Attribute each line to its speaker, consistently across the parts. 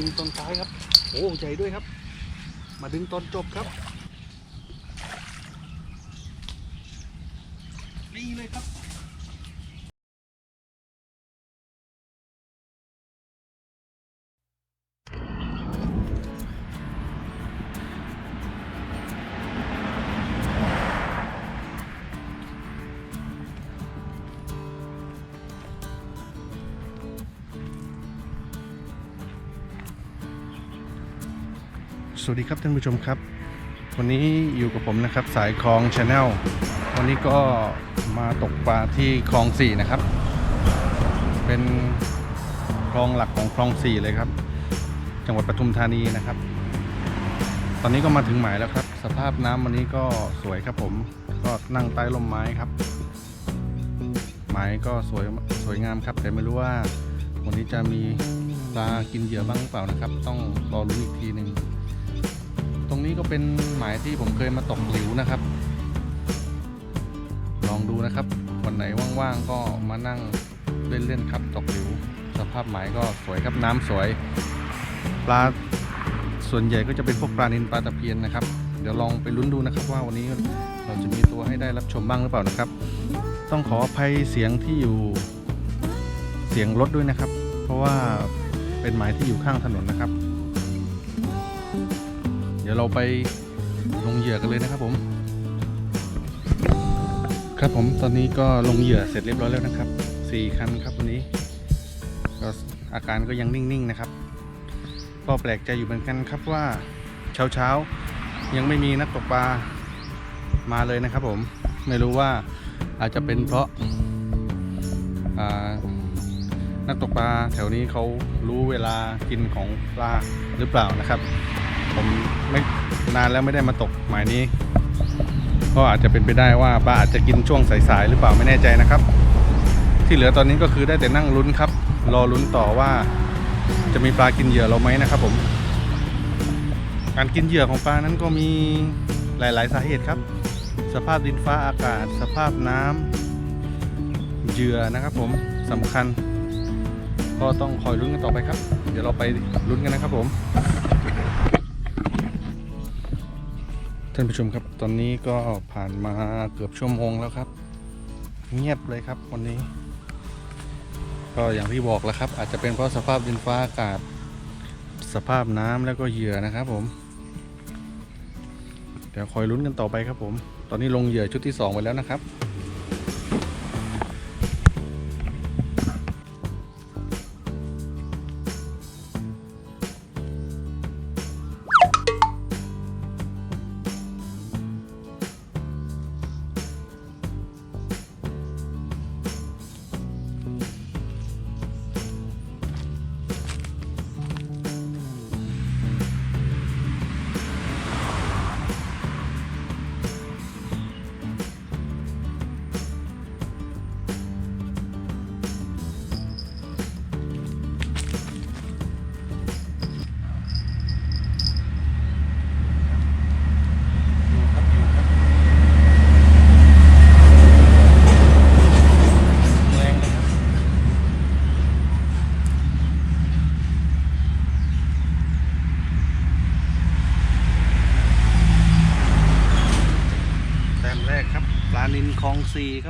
Speaker 1: ดึงตอนท้ายครับ โอ้ใหญ่ด้วยครับ มาดึงตอนจบครับ สวัสดีครับท่านผู้ชมครับ วันนี้อยู่กับผมนะครับสายคลองชาแนลวันนี้ก็มาตกปลาที่คลองสี่นะครับ เป็นคลองหลักของคลองสี่เลยครับ จังหวัดปทุมธานีนะครับ ตอนนี้ก็มาถึงหมายแล้วครับ สภาพน้ำวันนี้ก็สวยครับผมก็นั่งใต้ร่มไม้ครับ หมายก็สวยสวยงามครับ แต่ไม่รู้ว่าวันนี้จะมีปลากินเหยื่อบ้างหรือเปล่านะครับ ต้องรอรุ้นอีกทีหนึ่ง ตรงนี้ก็เป็นหมายที่ผมเคยมาตกหลิวนะครับ ลองดูนะครับ วันไหนว่างๆก็มานั่งเล่นๆครับตกหลิว สภาพหมายก็สวยครับน้ำสวย ปลาส่วนใหญ่ก็จะเป็นพวกปลานินปลาตะเพียนนะครับ เดี๋ยวลองไปลุ้นดูนะครับว่าวันนี้เราจะมีตัวให้ได้รับชมบ้างหรือเปล่านะครับ ต้องขออภัยเสียงที่อยู่เสียงรถด้วยนะครับ เพราะว่าเป็นหมายที่อยู่ข้างถนนนะครับ ดี๋ยวเราไปลงเหยื่อกันเลยนะครับผม ครับผมตอนนี้ก็ลงเหยื่อเสร็จเรียบร้อยแล้วนะครับสี่คันครับวันนี้ก็อาการก็ยังนิ่งๆนะครับ ก็แปลกใจอยู่เหมือนกันครับว่าเช้าเช้าๆยังไม่มีนักตกปลามาเลยนะครับผมไม่รู้ว่าอาจจะเป็นเพราะานักตกปลาแถวนี้เขารู้เวลากินของปลาหรือเปล่านะครับ ผมไม่นานแล้วไม่ได้มาตกหมายนี้ ก็อาจจะเป็นไปได้ว่าปลาอาจจะกินช่วงสายๆหรือเปล่าไม่แน่ใจนะครับ ที่เหลือตอนนี้ก็คือได้แต่นั่งลุ้นครับ รอลุ้นต่อว่า จะมีปลากินเหยื่อเราไหมนะครับผมการกินเหยื่อของปลานั้นก็มีหลาย ๆ สาเหตุครับ สภาพดินฟ้าอากาศ สภาพน้ำเหยื่อนะครับ ผมสำคัญ ก็ต้องคอยลุ้นกันต่อไปครับ เดี๋ยวเราไปลุ้นกันนะครับผมานผู้ชมครับตอนนี้ก็ผ่านมาเกือบชั่วโมงแล้วครับ เงียบเลยครับวันนี้ ก็อย่างที่บอกแล้วครับ อาจจะเป็นเพราะสภาพดินฟ้าอากาศ สภาพน้ำแล้วก็เหยื่อนะครับผม เดี๋ยวคอยลุ้นกันต่อไปครับผม ตอนนี้ลงเหยื่อชุดที่สองไปแล้วนะครับ สีครับ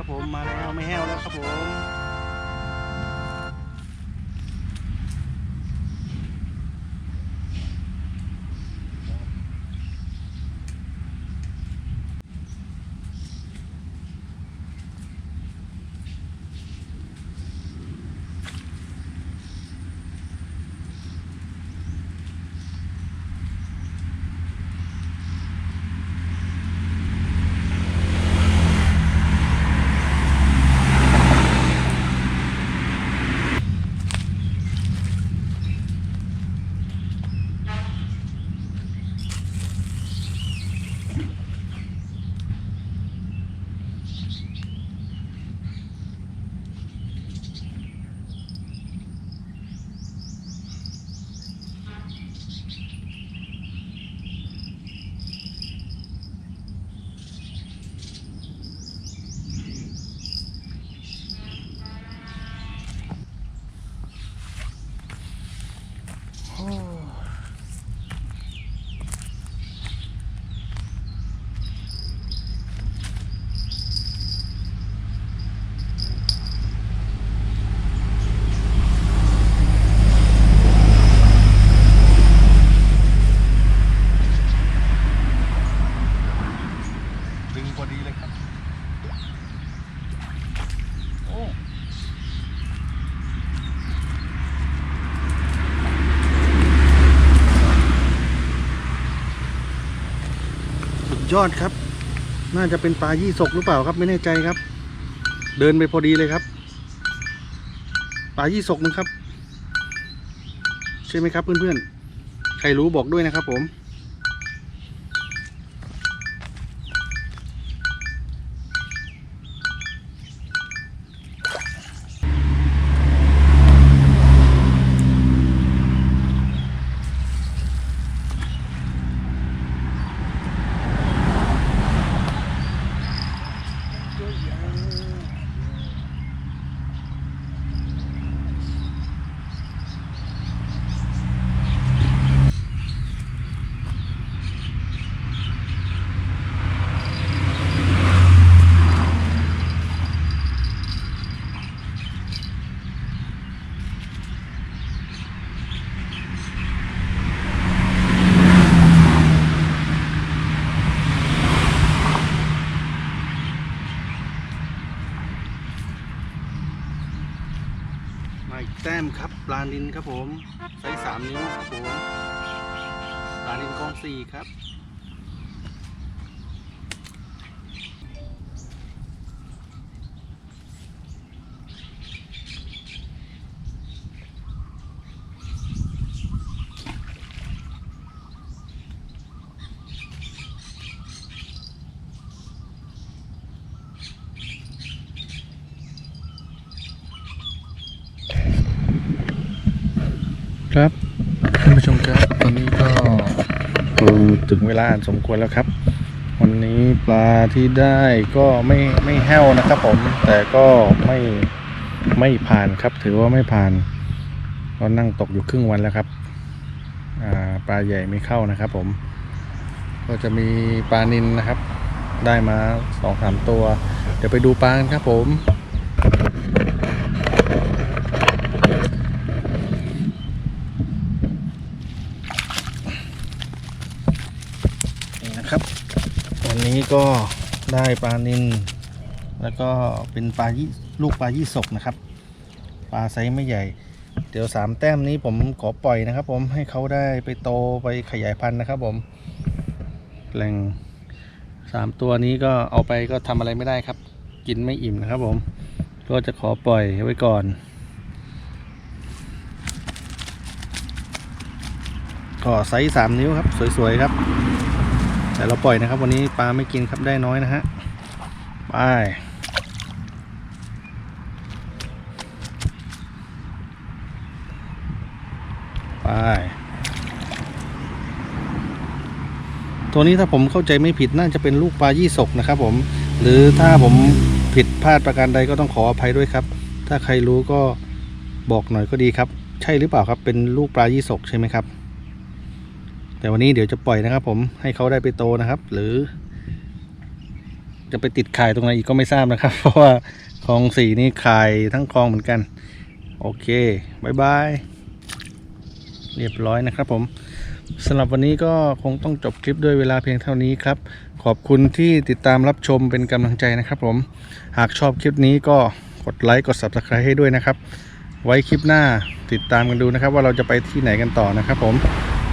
Speaker 1: ยอดครับ น่าจะเป็นปลายี่สกหรือเปล่าครับไม่แน่ใจครับ เดินไปพอดีเลยครับ ปลายี่สกมั้งครับ ใช่ไหมครับเพื่อนๆ ใครรู้บอกด้วยนะครับผม นินครับผมไซส์สามนิ้วครับผมปลานินกองสี่ครับ ครับท่านผู้ชมครับตอนนี้ก็ถึงเวลาสมควรแล้วครับ วันนี้ปลาที่ได้ก็ไม่ไม่แห้วนะครับผม แต่ก็ไม่ไม่ผ่านครับ ถือว่าไม่ผ่านก็นั่งตกอยู่ครึ่งวันแล้วครับปลาใหญ่ไม่เข้านะครับผม ก็จะมีปลานินนะครับ ได้มาสองสามตัว เดี๋ยวไปดูปลากันครับผม นี่นะครับ วั นี้ก็ได้ปลานินแล้วก็เป็นปลายี่ลูกปลายี่สกนะครับ ปลาไซส์ไม่ใหญ่ เดี๋ยวสามแต้มนี้ผมขอปล่อยนะครับ ผมให้เขาได้ไปโตไปขยายพันธุ์นะครับ ผมแหล่งสามตัวนี้ก็เอาไปก็ทำอะไรไม่ได้ครับ กินไม่อิ่มนะครับ ผมก็จะขอปล่อยไว้ก่อนก็ไซส์สามนิ้วครับ สวยๆครับ แต่เราปล่อยนะครับ วันนี้ปลาไม่กินครับได้น้อยนะฮะไปไปตัวนี้ถ้าผมเข้าใจไม่ผิดน่าจะเป็นลูกปลายี่สกนะครับผม หรือถ้าผมผิดพลาดประการใดก็ต้องขออภัยด้วยครับ ถ้าใครรู้ก็บอกหน่อยก็ดีครับ ใช่หรือเปล่าครับเป็นลูกปลายี่สกใช่ไหมครับ แต่วันนี้เดี๋ยวจะปล่อยนะครับ ผมให้เขาได้ไปโตนะครับ หรือ จะไปติดข่ายตรงไหนอีกก็ไม่ทราบนะครับ เพราะว่าคลองสี่นี่ข่ายทั้งคลองเหมือนกัน โอเคบายบายเรียบร้อยนะครับ ผมสำหรับวันนี้ก็คงต้องจบคลิปด้วยเวลาเพียงเท่านี้ครับ ขอบคุณที่ติดตามรับชมเป็นกำลังใจนะครับ ผมหากชอบคลิปนี้ก็กดไลค์กด subscribe ให้ด้วยนะครับ ไว้คลิปหน้าติดตามกันดูนะครับ ว่าเราจะไปที่ไหนกันต่อนะครับ ผม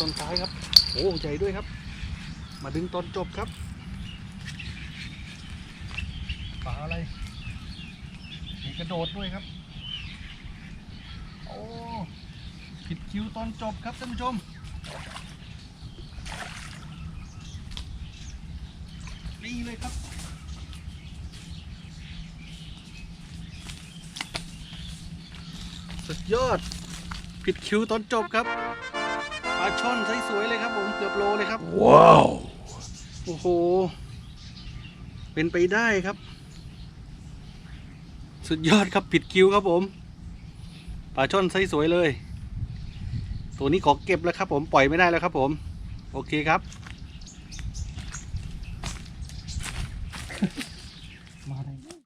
Speaker 1: ตอนท้ายครับโอ้ใหญ่ด้วยครับ มาดึงตอนจบครับปลาอะไรมีกระโดดด้วยครับ โอ้ผิดคิวตอนจบครับท่านผู้ชมนี่เลยครับสุดยอดผิดคิวตอนจบครับ ปลาช่อนสวยๆเลยครับผมเกือบโลเลยครับ
Speaker 2: ว้าว
Speaker 1: โอ้โห เป็นไปได้ครับ สุดยอดครับผิดคิวครับผมปลาช่อนไซส์สวยเลย ตัวนี้ขอเก็บแล้วครับผมปล่อยไม่ได้แล้วครับผม โอเคครับ